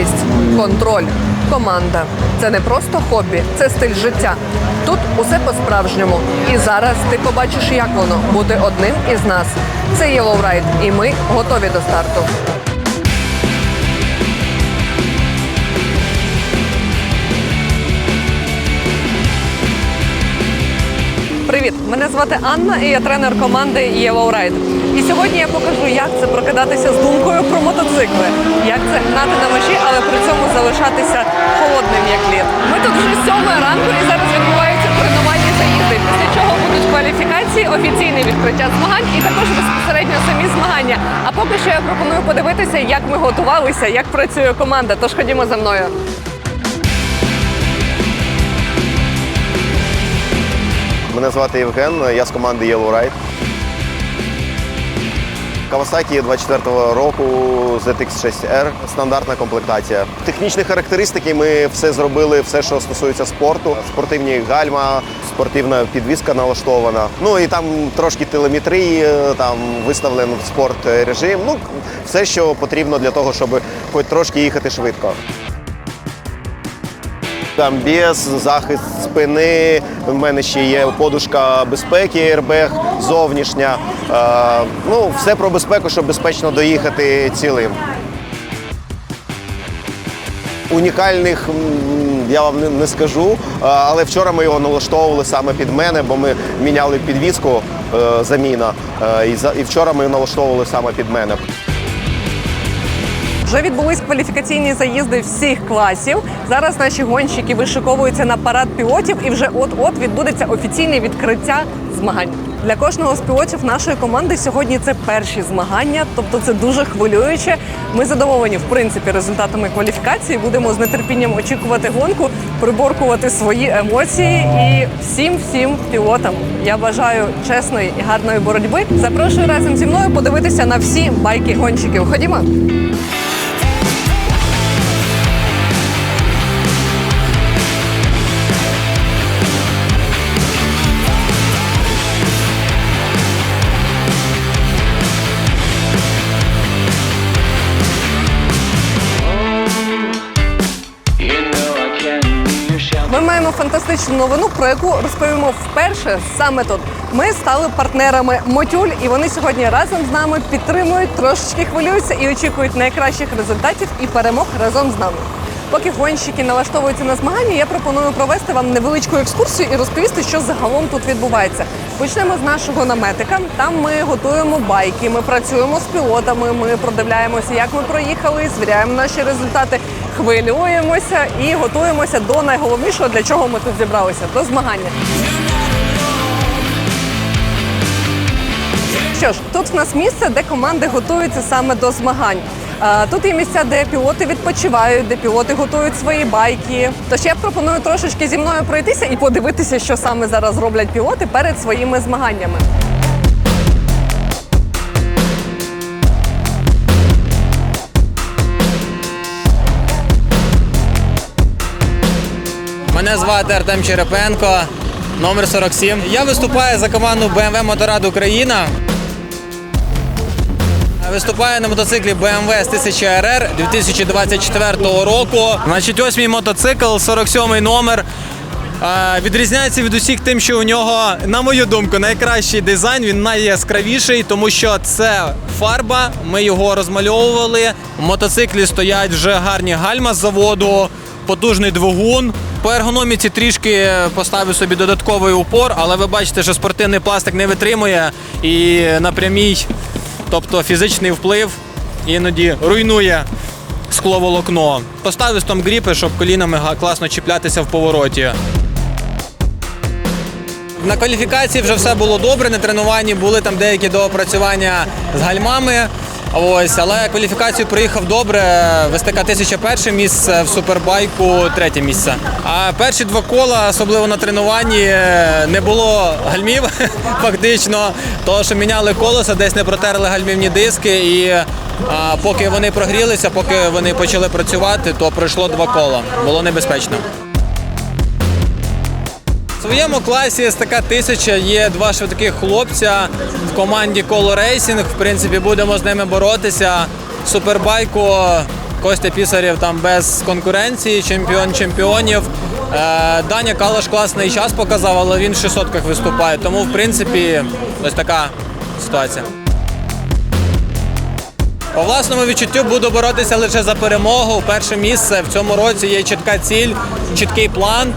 стійкість, контроль, команда. Це не просто хобі, це стиль життя. Тут усе по-справжньому. І зараз ти побачиш, як воно бути одним із нас. Це Ride, і ми готові до старту. Привіт! Мене звати Анна і я тренер команди Ride. І сьогодні я покажу, як це прокидатися з думкою про мотоцикли, як це гнати на межі, але при цьому залишатися холодним як лід. Ми тут вже з сьомої ранку і зараз відбуваються тренувальні заїзди. Після чого будуть кваліфікації, офіційне відкриття змагань і також безпосередньо самі змагання. А поки що я пропоную подивитися, як ми готувалися, як працює команда. Тож ходімо за мною. Мене звати Євген, я з команди Yellow Ride. Kawasaki 24-го року ZX6R, стандартна комплектація. Технічні характеристики ми все зробили, все, що стосується спорту. Спортивні гальма, спортивна підвізка налаштована. Ну і там трошки телеметрії, там виставлений в спорт режим. Ну, все, що потрібно для того, щоб хоч трошки їхати швидко. Там без, захист спини. У мене ще є подушка безпеки, airbag зовнішня. Е, ну, все про безпеку, щоб безпечно доїхати цілим. Унікальних я вам не- скажу, е, але вчора ми його налаштовували саме під мене, бо ми міняли підвізку е, заміна. І за- і вчора ми налаштовували саме під мене. Вже відбулись кваліфікаційні заїзди всіх класів. Зараз наші гонщики вишиковуються на парад пілотів, і вже от-от відбудеться офіційне відкриття змагань. Для кожного з пілотів нашої команди сьогодні це перші змагання, тобто це дуже хвилююче. Ми задоволені в принципі результатами кваліфікації. Будемо з нетерпінням очікувати гонку, приборкувати свої емоції. І всім всім пілотам я бажаю чесної і гарної боротьби. Запрошую разом зі мною подивитися на всі байки гонщиків. Ходімо. Ми фантастичну новину, про яку розповімо вперше саме тут. Ми стали партнерами Мотюль, і вони сьогодні разом з нами підтримують, трошечки хвилюються і очікують найкращих результатів і перемог разом з нами. Поки гонщики налаштовуються на змагання, я пропоную провести вам невеличку екскурсію і розповісти, що загалом тут відбувається. Почнемо з нашого наметика. Там ми готуємо байки, ми працюємо з пілотами, ми продивляємося, як ми проїхали, звіряємо наші результати, хвилюємося і готуємося до найголовнішого, для чого ми тут зібралися до змагання. Що ж, тут в нас місце, де команди готуються саме до змагань. Тут є місця, де пілоти відпочивають, де пілоти готують свої байки. Тож я пропоную трошечки зі мною пройтися і подивитися, що саме зараз роблять пілоти перед своїми змаганнями. Мене звати Артем Черепенко, номер 47. Я виступаю за команду BMW Моторад Україна. Виступаю на мотоциклі BMW з 1000 RR 2024 року. Значить, ось мій мотоцикл, 47 номер. Відрізняється від усіх тим, що у нього, на мою думку, найкращий дизайн. Він найяскравіший, тому що це фарба. Ми його розмальовували. У мотоциклі стоять вже гарні гальма з заводу, потужний двигун. По ергономіці трішки поставив собі додатковий упор, але ви бачите, що спортивний пластик не витримує і на прямій, тобто фізичний вплив іноді руйнує скловолокно. Поставив стом гріпи, щоб колінами класно чіплятися в повороті. На кваліфікації вже все було добре. На тренуванні були там деякі доопрацювання з гальмами. Ось, але кваліфікацію проїхав добре. ВСТК 1000 перше місце, в супербайку третє місце. А перші два кола, особливо на тренуванні, не було гальмів фактично. Тому що міняли колеса, десь не протерли гальмівні диски. І а, поки вони прогрілися, поки вони почали працювати, то пройшло два кола. Було небезпечно. В своєму класі СТК 1000 є два швидких хлопця в команді Коло Рейсінг. В принципі, будемо з ними боротися. Супербайку Костя Пісарєв там без конкуренції, чемпіон чемпіонів. Е, Даня Калаш класний час показав, але він в 600 виступає. Тому, в принципі, ось така ситуація. По власному відчуттю буду боротися лише за перемогу. Перше місце в цьому році є чітка ціль, чіткий план.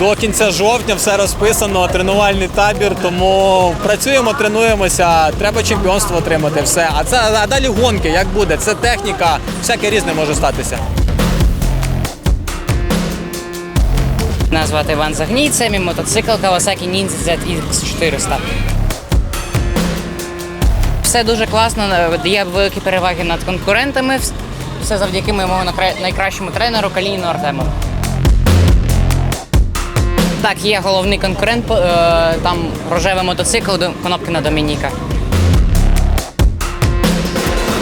До кінця жовтня все розписано, тренувальний табір. Тому працюємо, тренуємося. Треба чемпіонство отримати. Все. А це а далі гонки. Як буде? Це техніка, всяке різне може статися. Мене звати Іван Загній, це мій мотоцикл Kawasaki Ninja ZX400. Все дуже класно, є великі переваги над конкурентами. Все завдяки моєму найкращому тренеру Калініну Артему. Так, є головний конкурент, е, там рожевий мотоцикл, до- Кнопкина Домініка.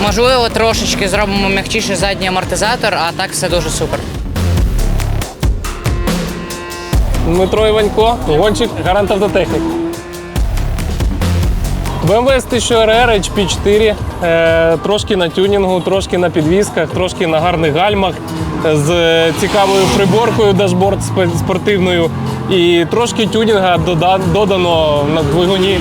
Можливо, трошечки зробимо м'якчіший задній амортизатор, а так все дуже супер. Дмитро Іванько, гонщик, гарант автотехнік. BMW S1000 RR HP4, е, трошки на тюнінгу, трошки на підвісках, трошки на гарних гальмах, е, з е, цікавою приборкою дашборд спортивною і трошки тюнінга додано на двигуні.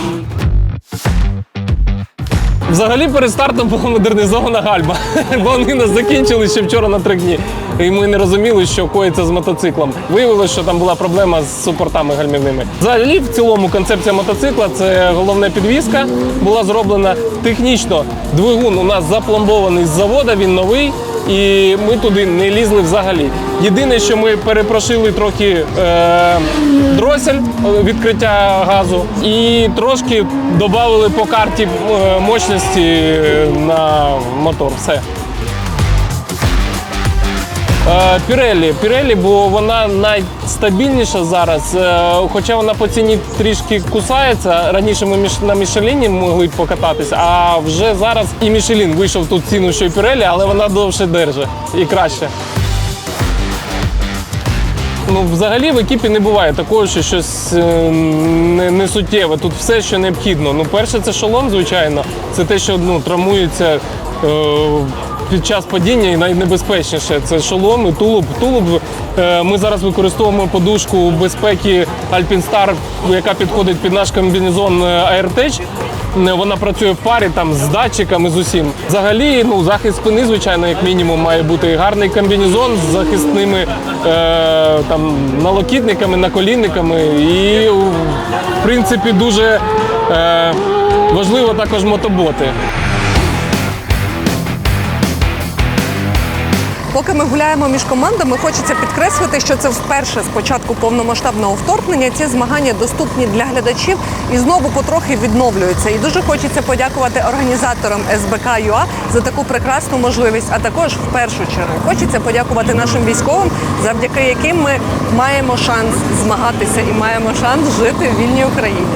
Взагалі перед стартом була модернізована гальма, бо вони нас закінчили ще вчора на три дні. І ми не розуміли, що коїться з мотоциклом. Виявилося, що там була проблема з супортами гальмівними. Взагалі, в цілому, концепція мотоцикла це головна підвізка. Була зроблена технічно. Двигун у нас запломбований з завода, він новий. І ми туди не лізли взагалі. Єдине, що ми перепрошили трохи е, дросель е, відкриття газу і трошки додали по карті е, мощності на мотор. Все. Е, Пірелі. Пірелі, бо вона найстабільніша зараз. Е, Хоча вона по ціні трішки кусається. Раніше ми на Мішеліні могли покататися, а вже зараз і Мішелін вийшов в ту ціну, що й Пірелі, але вона довше держить і краще. Ну, взагалі в екіпі не буває такого, що щось е, не, не суттєве. Тут все, що необхідно. Ну, перше, це шолом, звичайно. Це те, що ну, травмується е, під час падіння і найнебезпечніше. Це шолом і тулуб. Тулуб е, ми зараз використовуємо подушку безпеки Alpinstar, яка підходить під наш комбінезон е, AirTech. Вона працює в парі там з датчиками з усім. Взагалі, ну захист спини, звичайно, як мінімум, має бути гарний комбінезон з захисними е, там налокітниками, наколінниками. І в принципі дуже е, важливо також мотоботи. Поки ми гуляємо між командами, хочеться підкреслити, що це вперше з початку повномасштабного вторгнення ці змагання доступні для глядачів і знову потрохи відновлюються. І дуже хочеться подякувати організаторам СБК ЮА за таку прекрасну можливість. А також в першу чергу хочеться подякувати нашим військовим, завдяки яким ми маємо шанс змагатися і маємо шанс жити в вільній Україні.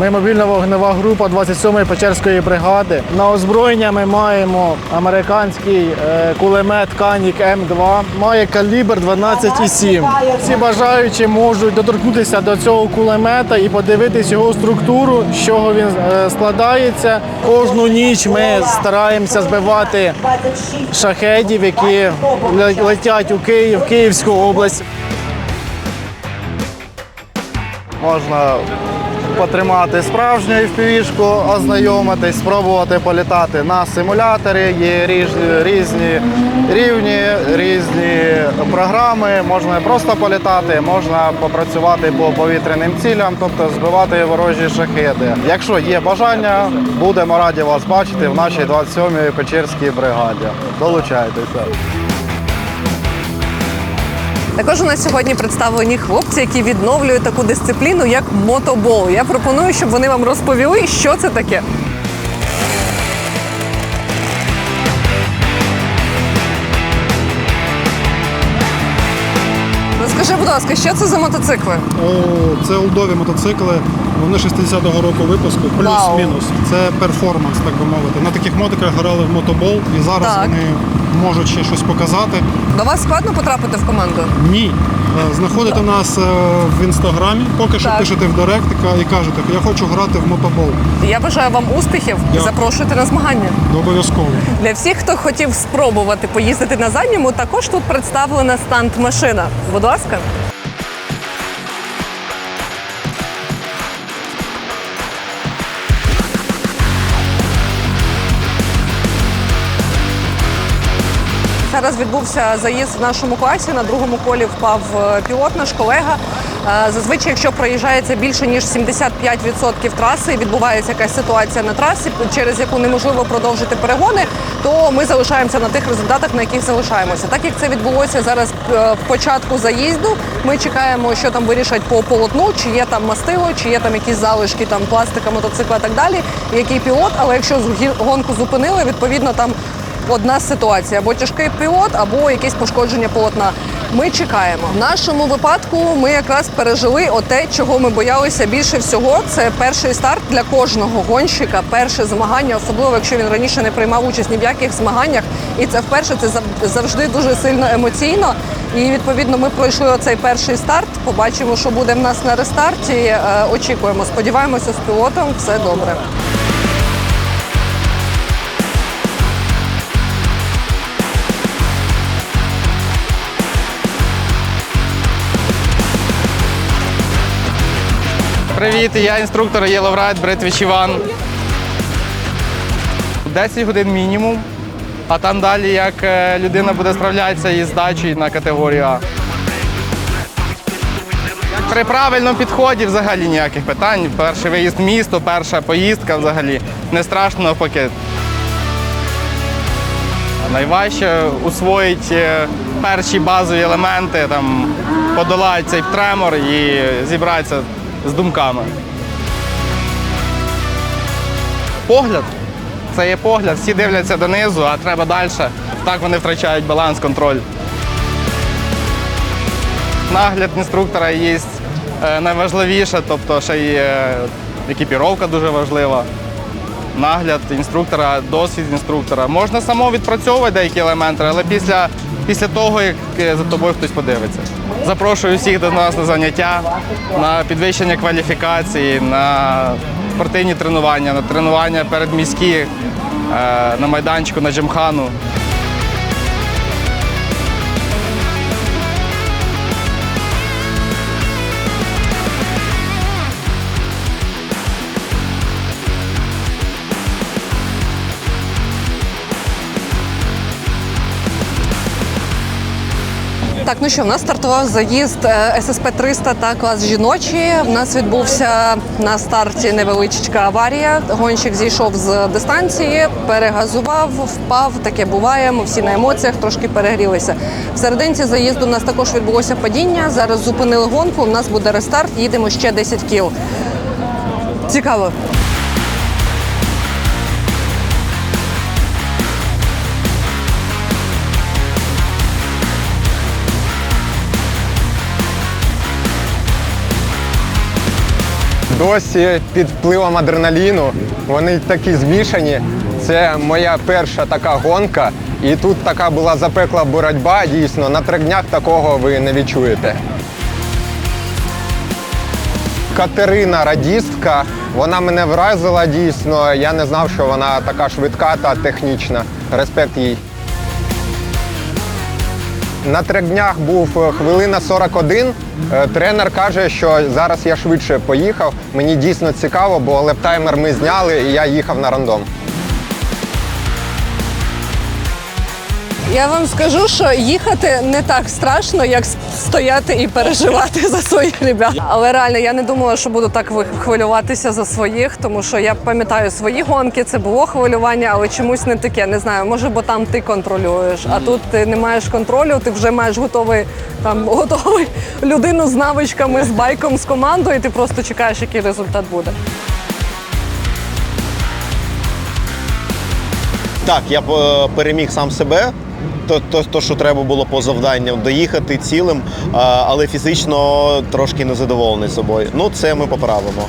Ми мобільна вогнева група 27-ї Печерської бригади. На озброєння ми маємо американський е, кулемет Канік М2. Має калібр 12,7. Всі бажаючі можуть доторкнутися до цього кулемета і подивитись його структуру, з чого він е, складається. Кожну ніч ми стараємося збивати шахедів, які летять у Київ, Київську область. Можна потримати справжню FPV-шку, ознайомитись, спробувати політати на симуляторі. Є різні, різні рівні, різні програми. Можна просто політати, можна попрацювати по повітряним цілям, тобто збивати ворожі шахеди. Якщо є бажання, будемо раді вас бачити в нашій 27-й Печерській бригаді. Долучайтеся. Також у нас сьогодні представлені хлопці, які відновлюють таку дисципліну, як мотобол. Я пропоную, щоб вони вам розповіли, що це таке. Розкажи, будь ласка, що це за мотоцикли? О, Це олдові мотоцикли. Вони 60-го року випуску, плюс-мінус. Це перформанс, так би мовити. На таких мотиках грали в мотобол, і зараз Так. вони можуть ще щось показати. До вас складно потрапити в команду? Ні. Е, Знаходите нас е, в інстаграмі, поки що Так. пишете в директ і ка- і кажете, я хочу грати в мотобол. Я бажаю вам успіхів і Дякую. запрошуйте на змагання. Обов'язково. Для всіх, хто хотів спробувати поїздити на задньому, також тут представлена станд машина. Будь ласка. Зараз відбувся заїзд в нашому класі. На другому колі впав е, пілот, наш колега. Е, Зазвичай, якщо проїжджається більше ніж 75% траси, відбувається якась ситуація на трасі, через яку неможливо продовжити перегони, то ми залишаємося на тих результатах, на яких залишаємося. Так як це відбулося зараз е, в початку заїзду, ми чекаємо, що там вирішать по полотну, чи є там мастило, чи є там якісь залишки там пластика, мотоцикла так далі. Який пілот, але якщо гонку зупинили, відповідно там одна ситуація: або тяжкий пілот, або якесь пошкодження полотна. Ми чекаємо. В нашому випадку ми якраз пережили оте, чого ми боялися більше всього. Це перший старт для кожного гонщика, перше змагання, особливо якщо він раніше не приймав участь ні в яких змаганнях. І це вперше це зав- завжди дуже сильно емоційно. І відповідно ми пройшли оцей перший старт. Побачимо, що буде в нас на рестарті. Е, Очікуємо. Сподіваємося, з пілотом все добре. Привіт, я інструктор Єловрайт Бритвіч Іван. 10 годин мінімум, а там далі як е, людина буде справлятися із здачею на категорію А. При правильному підході взагалі ніяких питань. Перший виїзд в місто, перша поїздка взагалі. Не страшно навпаки. Найважче усвоїти перші базові елементи, там, подолати цей тремор і зібратися з думками. Погляд. Це є погляд, всі дивляться донизу, а треба далі. Так вони втрачають баланс, контроль. Нагляд інструктора є е, найважливіше, тобто ще й е, екіпіровка дуже важлива нагляд інструктора, досвід інструктора. Можна само відпрацьовувати деякі елементи, але після, після того, як е, за тобою хтось подивиться. Запрошую всіх до нас на заняття, на підвищення кваліфікації, на спортивні тренування, на тренування передміські, е, на майданчику, на джимхану. Так, ну що, в нас стартував заїзд е, ССП 300 та клас жіночі. В нас відбувся на старті невеличка аварія. Гонщик зійшов з дистанції, перегазував, впав. Таке буває. Ми всі на емоціях трошки перегрілися. В серединці заїзду у нас також відбулося падіння. Зараз зупинили гонку. У нас буде рестарт. Їдемо ще 10 кіл. Цікаво. Досі під впливом адреналіну. Вони такі змішані. Це моя перша така гонка, і тут така була запекла боротьба. Дійсно, на три такого ви не відчуєте. Катерина радістка, вона мене вразила дійсно. Я не знав, що вона така швидка та технічна. Респект їй. На трьох днях був е, хвилина 41. Е, Тренер каже, що зараз я швидше поїхав. Мені дійсно цікаво, бо лептаймер ми зняли і я їхав на рандом. Я вам скажу, що їхати не так страшно, як стояти і переживати за своїх ребят. Але реально я не думала, що буду так ви- хвилюватися за своїх, тому що я пам'ятаю свої гонки, це було хвилювання, але чомусь не таке. Не знаю, може, бо там ти контролюєш, а тут ти не маєш контролю, ти вже маєш готовий там готовий людину з навичками, з байком, з командою, і ти просто чекаєш, який результат буде. Так, я е, переміг сам себе. То, то, то, що треба було по завданням доїхати цілим, але фізично трошки незадоволений собою. Ну, це ми поправимо.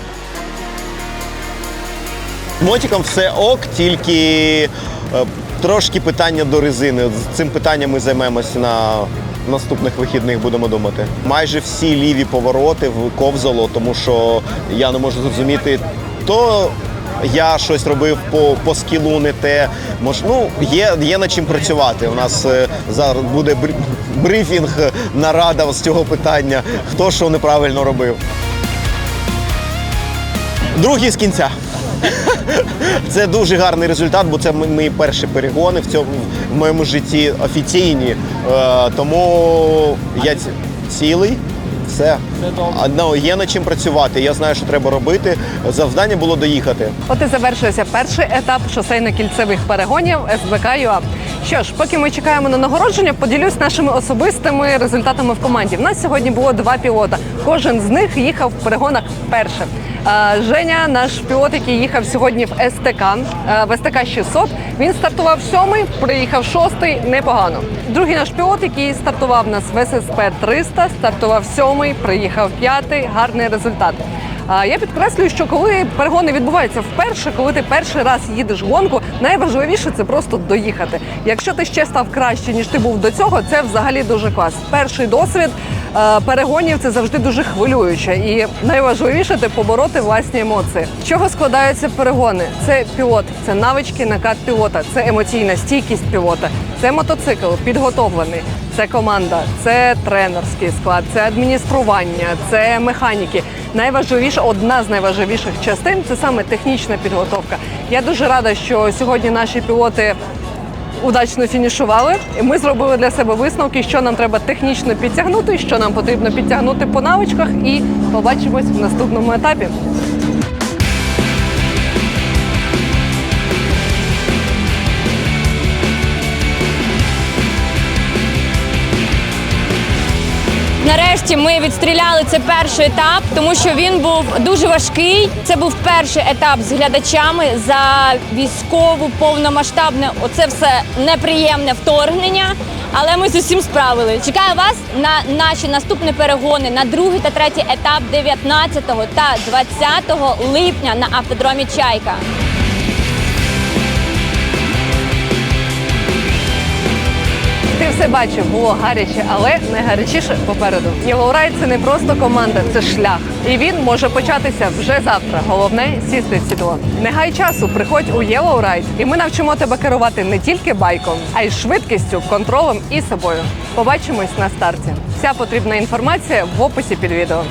Мотиком все ок, тільки Е, Трошки питання до резини. З цим питанням ми займемося на наступних вихідних, будемо думати. Майже всі ліві повороти в ковзало, тому що я не можу зрозуміти, то я щось робив по, по скілу, не те. Мож, ну, є, є над чим працювати. У нас е, зараз буде брифінг, нарада з цього питання, хто що неправильно робив. Другий з кінця. Це дуже гарний результат, бо це мої перші перегони в цьому в моєму житті офіційні. Е, тому я цілий. Все. А, ну, є над чим працювати. Я знаю, що треба робити. Завдання було доїхати. От і завершився перший етап шосейно-кільцевих перегонів СБК ЮА. Що ж, поки ми чекаємо на нагородження, поділюсь нашими особистими результатами в команді. В нас сьогодні було два пілота. Кожен з них їхав в перегонах вперше. Женя, наш пілот, який їхав сьогодні в СТК, е, в СТК 600, він стартував сьомий, приїхав шостий, непогано. Другий наш пілот, який стартував нас в ССП 300, стартував сьомий, приїхав п'ятий, гарний результат. Я підкреслюю, що коли перегони відбуваються вперше, коли ти перший раз їдеш гонку, найважливіше це просто доїхати. Якщо ти ще став краще ніж ти був до цього, це взагалі дуже клас. Перший досвід е, перегонів це завжди дуже хвилююче, і найважливіше це побороти власні емоції. Чого складаються перегони? Це пілот, це навички накат пілота, це емоційна стійкість пілота, це мотоцикл підготовлений. Це команда, це тренерський склад, це адміністрування, це механіки. Найважливіша, одна з найважливіших частин це саме технічна підготовка. Я дуже рада, що сьогодні наші пілоти удачно фінішували. І ми зробили для себе висновки, що нам треба технічно підтягнути, що нам потрібно підтягнути по навичках, і побачимось в наступному етапі. Нарешті ми відстріляли цей перший етап, тому що він був дуже важкий. Це був перший етап з глядачами за військову повномасштабне. Оце все неприємне вторгнення. Але ми з усім справили. Чекаю вас на наші наступні перегони на другий та третій етап 19 та 20 липня на автодромі Чайка. Ти все бачив, було гаряче, але найгарячіше попереду. Єлоурайд це не просто команда, це шлях. І він може початися вже завтра. Головне сісти в сідло. Не гай часу, приходь у Єлоурайд, і ми навчимо тебе керувати не тільки байком, а й швидкістю, контролем і собою. Побачимось на старті. Вся потрібна інформація в описі під відео.